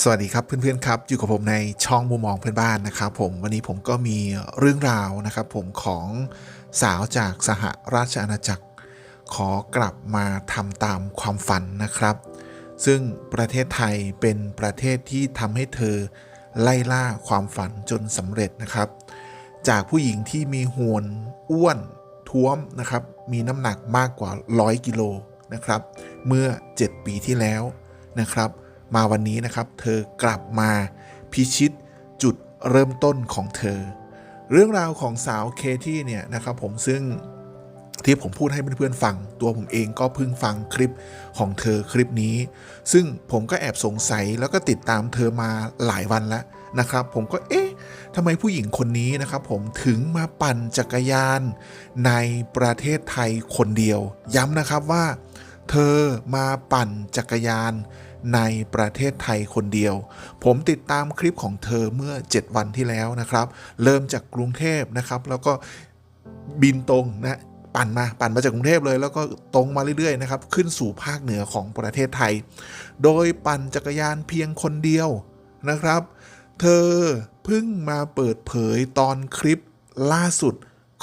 สวัสดีครับเพื่อนๆครับ อยู่กับผมในช่องมุมมองเพื่อนบ้านนะครับ ผมวันนี้ผมก็มีเรื่องราวนะครับ ผมของสาวจากสหราชอาณาจักร ขอกลับมาทำตามความฝันนะครับ ซึ่งประเทศไทยเป็นประเทศที่ทำให้เธอไล่ล่าความฝันจนสำเร็จนะครับ จากผู้หญิงที่มีหวนอ้วนท้วมนะครับ มีน้ำหนักมากกว่า 100 กิโลนะครับ เมื่อ 7 ปีที่แล้วนะครับ มาวันนี้นะครับ เธอกลับมาพิชิตจุดเริ่มต้นของเธอ เรื่องราวของสาวเคที่เนี่ยนะครับผมซึ่งที่ผมพูดให้เพื่อนๆฟัง ตัวผมเองก็เพิ่งฟังคลิปของเธอคลิปนี้ ซึ่งผมก็แอบสงสัยแล้วก็ติดตามเธอมาหลายวันแล้วนะครับ ผมก็เอ๊ะทำไมผู้หญิงคนนี้นะครับผมถึงมาปั่นจักรยานในประเทศไทยคนเดียว ย้ำนะครับว่า เธอมาปั่นจักรยานในประเทศไทยคนเดียว ผมติดตามคลิปของเธอเมื่อ 7 วันที่แล้วนะครับ เริ่มจากกรุงเทพนะครับ แล้วก็บินตรงนะปั่นมาปั่นมาจากกรุงเทพเลย แล้วก็ตรงมาเรื่อยๆนะครับ ขึ้นสู่ภาคเหนือของประเทศไทย โดยปั่นจักรยานเพียงคนเดียวนะครับ เธอเพิ่งมาเปิดเผยตอนคลิปล่าสุด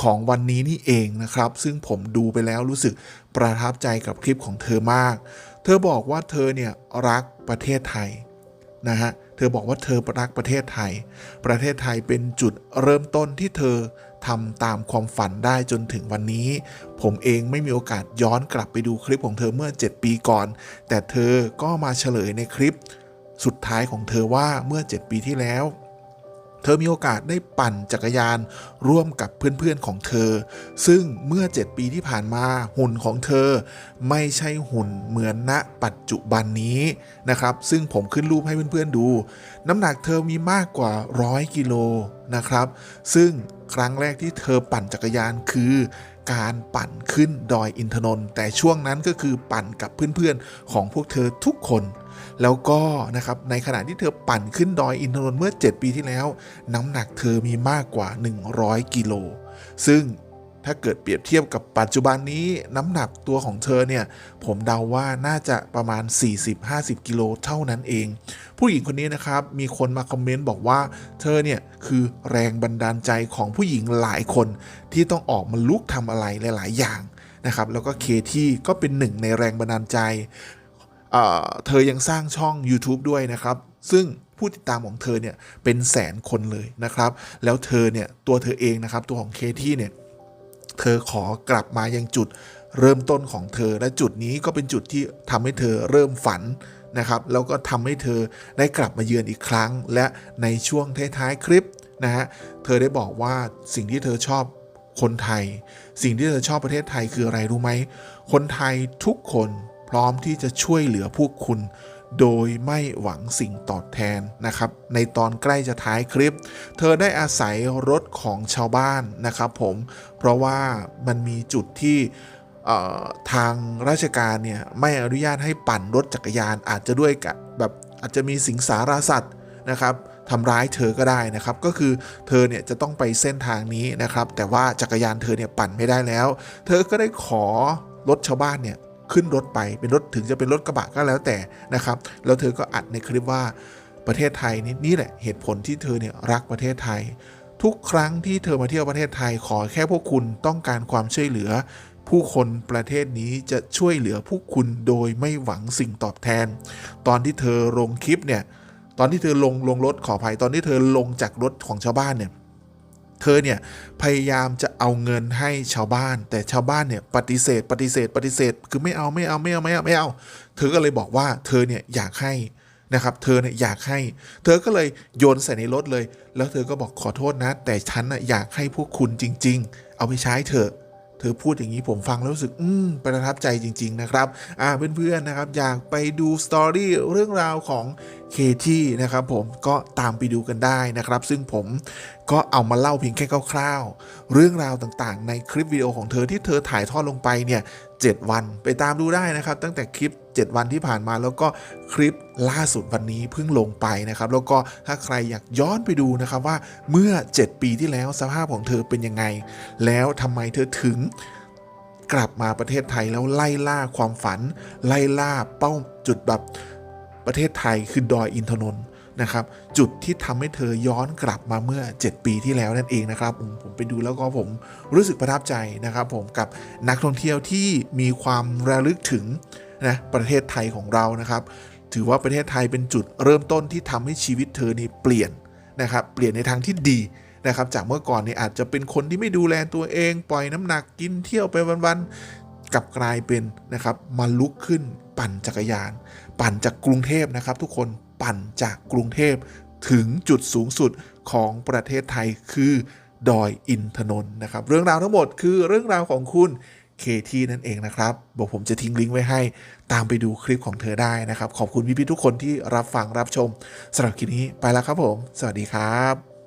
ของวันนี้นี่เองนะครับ ซึ่งผมดูไปแล้วรู้สึกประทับใจกับคลิปของเธอมาก เธอบอกว่าเธอเนี่ยรักประเทศไทยนะฮะเธอบอกว่าเธอรักประเทศไทย ประเทศไทยเป็นจุดเริ่มต้นที่เธอทำตามความฝันได้จนถึงวันนี้ ผมเองไม่มีโอกาสย้อนกลับไปดูคลิปของเธอเมื่อ 7 ปีก่อน แต่เธอก็มาเฉลยในคลิปสุดท้ายของเธอว่าเมื่อ 7 ปีที่แล้ว เธอมีโอกาสได้ปั่นจักรยานร่วมกับเพื่อนๆของเธอ ซึ่งเมื่อ 7 ปีที่ผ่านมาหุ่นของเธอ ไม่ใช่หุ่นเหมือนณปัจจุบันนี้นะครับ ซึ่งผมขึ้นรูปให้เพื่อนๆดู น้ำหนักเธอมีมากกว่า 100 กิโลนะครับ ซึ่งครั้งแรกที่เธอปั่นจักรยานคือการปั่นขึ้นดอยอินทนนท์แต่ช่วงนั้นก็คือปั่นกับเพื่อนๆของพวกเธอทุกคน แล้วก็นะครับในขณะที่เธอปั่นขึ้นดอยอินทนนท์เมื่อ 7 ปีที่แล้ว น้ำหนักเธอมีมากกว่า 100 กิโล ซึ่งถ้าเกิดเปรียบเทียบกับปัจจุบันนี้น้ำหนักตัวของเธอเนี่ย ผมเดาว่าน่าจะประมาณ 40-50 กิโลเท่านั้นเอง ผู้หญิงคนนี้นะครับ มีคนมาคอมเมนต์บอกว่าเธอเนี่ย คือแรงบันดาลใจของผู้หญิงหลายคนที่ต้องออกมาลุกทำอะไรหลาย ๆ อย่างนะครับแล้วก็เคที่ก็เป็นหนึ่งในแรงบันดาลใจ เธอยังสร้างช่อง YouTube ด้วยนะครับ ซึ่งผู้ติดตามของเธอเนี่ยเป็นแสนคนเลยนะครับ แล้วเธอเนี่ยตัวเธอเองนะครับตัวของเคที่เนี่ยเธอขอกลับมายังจุดเริ่มต้นของเธอและจุดนี้ก็เป็นจุดที่ทำให้เธอเริ่มฝันนะครับแล้วก็ทำให้เธอได้กลับมาเยือนอีกครั้ง และในช่วงท้ายๆคลิปนะฮะเธอได้บอกว่าสิ่งที่เธอชอบคนไทย สิ่งที่เธอชอบประเทศไทยคืออะไรรู้ไหมคนไทยทุกคน พร้อมที่จะช่วยเหลือพวกคุณ โดยไม่หวังสิ่งตอบแทนนะครับ ในตอนใกล้จะท้ายคลิป เธอได้อาศัยรถของชาวบ้านนะครับผม เพราะว่ามันมีจุดที่ทางราชการเนี่ยไม่อนุญาตให้ปั่นรถจักรยานอาจจะด้วยกับแบบอาจจะมีสิงสาราสัตว์นะครับทำร้ายเธอก็ได้นะครับ ก็คือเธอเนี่ยจะต้องไปเส้นทางนี้นะครับ แต่ว่าจักรยานเธอเนี่ยปั่นไม่ได้แล้ว เธอก็ได้ขอรถชาวบ้านเนี่ย ขึ้นรถไปเป็นรถถึงจะเป็นรถกระบะก็แล้วแต่นะครับ แล้วเธอก็อัดในคลิปว่าประเทศไทยนี่นี่แหละเหตุผลที่เธอเนี่ยรักประเทศไทย ทุกครั้งที่เธอมาเที่ยวประเทศไทยขอแค่พวกคุณต้องการความช่วยเหลือ ผู้คนประเทศนี้จะช่วยเหลือผู้คุณโดยไม่หวังสิ่งตอบแทน ตอนที่เธอลงคลิปเนี่ยตอนที่เธอลงลงรถขออภัยตอนที่เธอลงจากรถของชาวบ้านเนี่ย เธอเนี่ยพยายามจะเอาเงินให้ชาวบ้าน แต่ชาวบ้านเนี่ยปฏิเสธ ปฏิเสธ ปฏิเสธ คือไม่เอาไม่เอาไม่เอาไม่เอาไม่เอา เธอก็เลยบอกว่าเธอเนี่ยอยากให้นะครับ เธอเนี่ยอยากให้ เธอก็เลยโยนใส่ในรถเลย แล้วเธอก็บอกขอโทษนะ แต่ฉันน่ะอยากให้พวกคุณจริง ๆ เอาไปใช้เถอะเธอพูดอย่างนี้ผมฟังแล้วรู้สึก อืมประทับใจจริง ๆ นะครับ อ่าเพื่อนๆนะครับ อยากไปดูสตอรี่เรื่องราวของเคที่นะครับผมก็ตามไปดูกันได้นะครับ ซึ่งผม ก็เอามาเล่าเพียงแค่คร่าวๆ เรื่องราวต่างๆ ในคลิปวิดีโอของเธอที่เธอถ่ายทอดลงไปเนี่ย7วัน ไปตามดูได้นะครับ ตั้งแต่คลิป 7 วันที่ผ่านมาแล้วก็คลิปล่าสุดวันนี้เพิ่งลงไปนะครับ แล้วก็ถ้าใครอยากย้อนไปดูนะครับว่าเมื่อ 7 ปีที่แล้วสภาพของเธอเป็นยังไง แล้วทำไมเธอถึงกลับมาประเทศไทยแล้วไล่ล่าความฝัน ไล่ล่าเป้าจุดแบบประเทศไทยคือดอยอินทนนท์ นะครับ จุดที่ทำให้เธอย้อนกลับมาเมื่อ 7 ปีที่แล้วนั่นเองนะครับผมผมไปดูแล้วก็ผมรู้สึกประทับใจนะครับ ผมกับนักท่องเที่ยวที่มีความระลึกถึงนะประเทศไทยของเรานะครับ ถือว่าประเทศไทยเป็นจุดเริ่มต้นที่ทำให้ชีวิตเธอนี่เปลี่ยนนะครับ เปลี่ยนในทางที่ดีนะครับ จากเมื่อก่อนนี่อาจจะเป็นคนที่ไม่ดูแลตัวเอง ปล่อยน้ำหนักกินเที่ยวไปวันๆกลับกลายเป็นนะครับมาลุกขึ้นปั่นจักรยาน ปั่นจากกรุงเทพนะครับ ทุกคน ปั่นจากกรุงเทพถึงจุดสูงสุดของประเทศไทยคือดอยอินทนนท์นะครับ เรื่องราวทั้งหมดคือเรื่องราวของคุณเคที่นั่นเองนะครับ บอกผมจะทิ้งลิงก์ไว้ให้ ตามไปดูคลิปของเธอได้นะครับ ขอบคุณพี่ๆทุกคนที่รับฟังรับชมสำหรับคลิปนี้ไปแล้วครับผม สวัสดีครับ